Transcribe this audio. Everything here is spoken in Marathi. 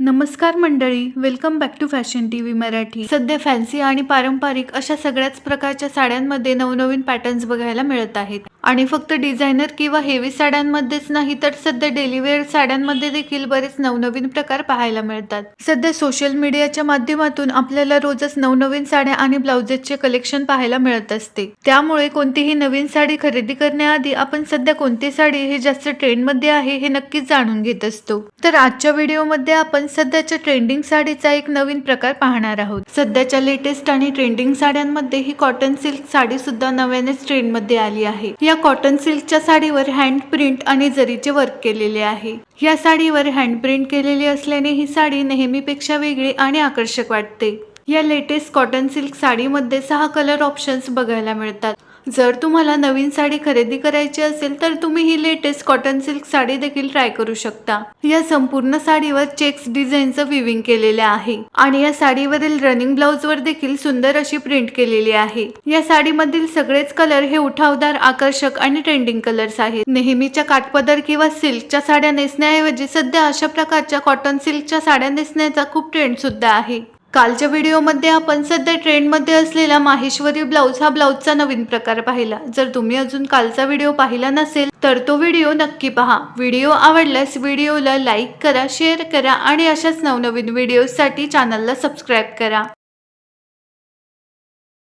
नमस्कार मंडळी welcome back to fashion T V Marathi. सध्या फॅन्सी आणि पारंपरिक अशा सगळ्याच प्रकारच्या साड्यांमध्ये नवनवीन पॅटर्न्स बघायला मिळत आहेत. आणि फक्त डिझायनर किंवा हेवी साड्यांमध्येच नाही तर सध्या डेलीवेअर साड्यांमध्ये देखील बरेच नवनवीन प्रकार पाहायला मिळतात. सध्या सोशल मीडियाच्या माध्यमातून आपल्याला रोजच नवनवीन साड्या आणि ब्लाउजेसचे कलेक्शन पाहायला मिळत असते. त्यामुळे कोणतीही नवीन साडी खरेदी करण्याआधी आपण सध्या कोणती साडी हे जास्त ट्रेंडमध्ये आहे हे नक्कीच जाणून घेत असतो. तर आजच्या व्हिडिओमध्ये आपण सध्याच्या ट्रेंडिंग साडीचा एक नवीन प्रकार पाहणार आहोत. सध्याच्या लेटेस्ट आणि ट्रेंडिंग साड्यांमध्ये ही कॉटन सिल्क साडी सुद्धा नव्यानेच ट्रेंडमध्ये आली आहे. या कॉटन सिल्कच्या साडीवर हँड प्रिंट आणि जरीचे वर्क केलेले आहे. या साडीवर हँड प्रिंट केलेली असल्याने ही साडी नेहमीपेक्षा वेगळी आणि आकर्षक वाटते. या लेटेस्ट कॉटन सिल्क साडीमध्ये सहा कलर ऑप्शन्स बघायला मिळतात. जर तुम्हाला नवीन साडी खरेदी करायची असेल तर तुम्ही ही लेटेस्ट कॉटन सिल्क साडी देखील ट्राय करू शकता. या संपूर्ण साडीवर चेक्स डिझाईनचं विविंग केलेलं आहे. आणि या साडीवरील रनिंग ब्लाउज वर देखील सुंदर अशी प्रिंट केलेली आहे. या साडीमधील सगळेच कलर हे उठावदार आकर्षक आणि ट्रेंडिंग कलर्स आहेत. नेहमीच्या काठपदर किंवा सिल्कच्या साड्या नेसण्याऐवजी सध्या अशा प्रकारच्या कॉटन सिल्कच्या साड्या नेसण्याचा खूप ट्रेंड सुद्धा आहे. कालच्या व्हिडिओमध्ये आपण सध्या ट्रेंडमध्ये असलेला माहेश्वरी ब्लाऊज हा ब्लाऊजचा नवीन प्रकार पाहिला. जर तुम्ही अजून कालचा व्हिडिओ पाहिला नसेल तर तो व्हिडिओ नक्की पहा. व्हिडिओ आवडल्यास व्हिडिओला लाईक करा शेअर करा आणि अशाच नवनवीन व्हिडिओसाठी चॅनलला सबस्क्राईब करा.